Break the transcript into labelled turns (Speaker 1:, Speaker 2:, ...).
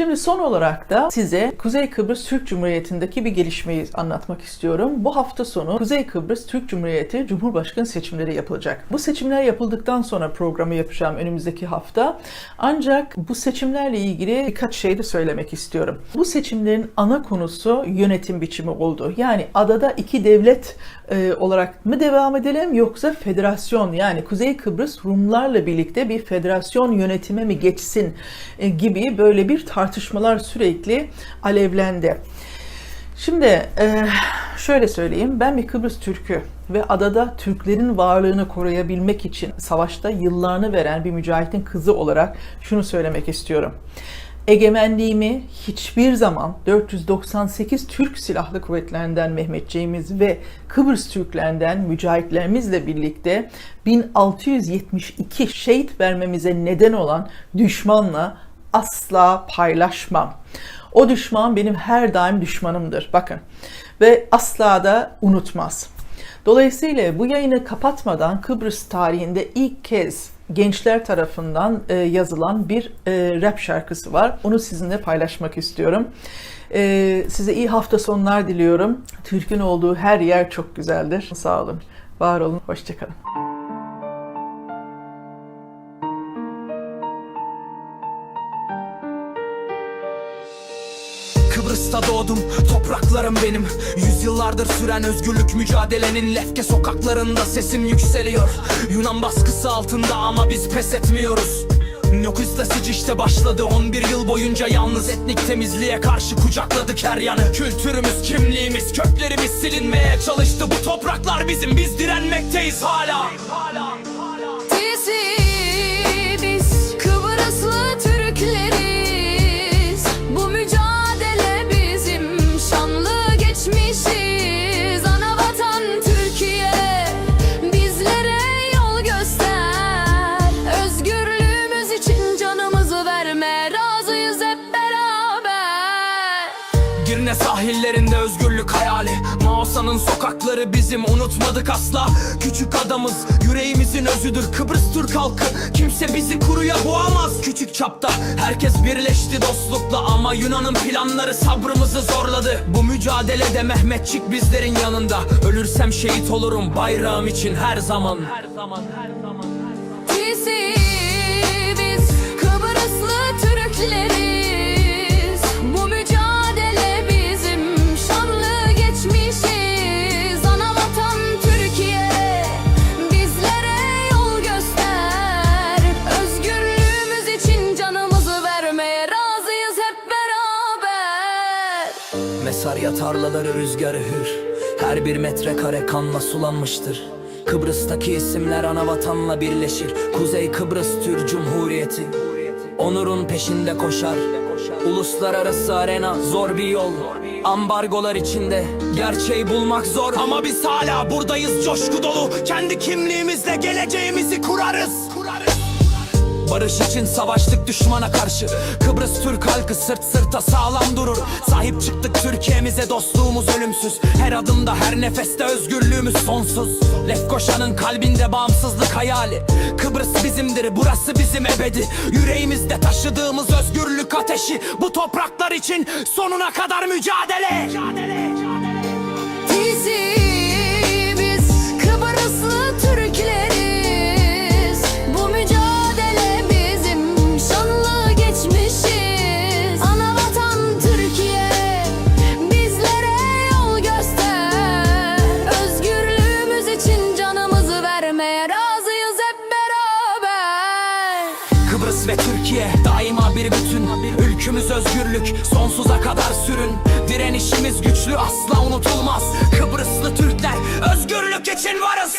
Speaker 1: Şimdi son olarak da size Kuzey Kıbrıs Türk Cumhuriyeti'ndeki bir gelişmeyi anlatmak istiyorum. Bu hafta sonu Kuzey Kıbrıs Türk Cumhuriyeti Cumhurbaşkanı seçimleri yapılacak. Bu seçimler yapıldıktan sonra programı yapacağım önümüzdeki hafta. Ancak bu seçimlerle ilgili birkaç şey de söylemek istiyorum. Bu seçimlerin ana konusu yönetim biçimi oldu. Yani adada iki devlet e, olarak mı devam edelim yoksa federasyon yani Kuzey Kıbrıs Rumlarla birlikte bir federasyon yönetime mi geçsin e, gibi böyle bir tartışmalar sürekli alevlendi. Şimdi e, şöyle söyleyeyim ben bir Kıbrıs Türk'ü ve adada Türklerin varlığını koruyabilmek için savaşta yıllarını veren bir mücahitin kızı olarak şunu söylemek istiyorum. Egemenliğimi hiçbir zaman 498 Türk Silahlı Kuvvetlerinden Mehmetçiğimiz ve Kıbrıs Türklerinden mücahitlerimizle birlikte 1672 şehit vermemize neden olan düşmanla asla paylaşmam. O düşman benim her daim düşmanımdır. Bakın. Ve asla da unutmaz. Dolayısıyla bu yayını kapatmadan Kıbrıs tarihinde ilk kez gençler tarafından e, yazılan bir e, rap şarkısı var. Onu sizinle paylaşmak istiyorum. E, size iyi hafta sonlar diliyorum. Türk'ün olduğu her yer çok güzeldir. Sağ olun, var olun, hoşçakalın.
Speaker 2: Kıbrıs'ta doğdum, topraklarım benim. Yüzyıllardır süren özgürlük mücadelenin Lefke sokaklarında sesim yükseliyor. Yunan baskısı altında ama biz pes etmiyoruz. Nokuz'da işte başladı 11 yıl boyunca yalnız etnik temizliğe karşı kucakladık her yanı. Kültürümüz, kimliğimiz, köklerimiz silinmeye çalıştı. Bu topraklar bizim, biz direnmekteyiz hala.
Speaker 3: Bizi
Speaker 2: sahillerinde özgürlük hayali. Maosa'nın sokakları bizim unutmadık asla. Küçük adamız yüreğimizin özüdür Kıbrıs Türk halkı. Kimse bizi kuruya boğamaz Küçük çapta. Herkes birleşti dostlukla Ama Yunan'ın planları sabrımızı zorladı. Bu mücadelede Mehmetçik bizlerin yanında. Ölürsem şehit olurum bayrağım için her zaman. Her zaman her zaman
Speaker 3: Bizi biz Kıbrıslı Türkleriz
Speaker 2: Mesarya tarlaları rüzgarı hür. Her bir metrekare kanla sulanmıştır. Kıbrıs'taki isimler ana vatanla birleşir. Kuzey Kıbrıs Türk Cumhuriyeti. Onurun peşinde koşar. Uluslararası arena zor bir yol. Ambargolar içinde gerçeği bulmak zor. Ama biz hala buradayız coşku dolu. Kendi kimliğimizle geleceğimizi Kurarız Barış için savaştık düşmana karşı. Kıbrıs Türk halkı sırt sırta sağlam durur. Sahip çıktık Türkiye'mize dostluğumuz ölümsüz. Her adımda her nefeste özgürlüğümüz sonsuz. Lefkoşa'nın kalbinde bağımsızlık hayali. Kıbrıs bizimdir burası bizim ebedi. Yüreğimizde taşıdığımız özgürlük ateşi. Bu topraklar için sonuna kadar mücadele, mücadele.
Speaker 3: Vermeye razıyız hep beraber.
Speaker 2: Kıbrıs ve Türkiye daima bir bütün. Ülkümüz özgürlük sonsuza kadar sürün. Direnişimiz güçlü asla unutulmaz. Kıbrıslı Türkler özgürlük için varız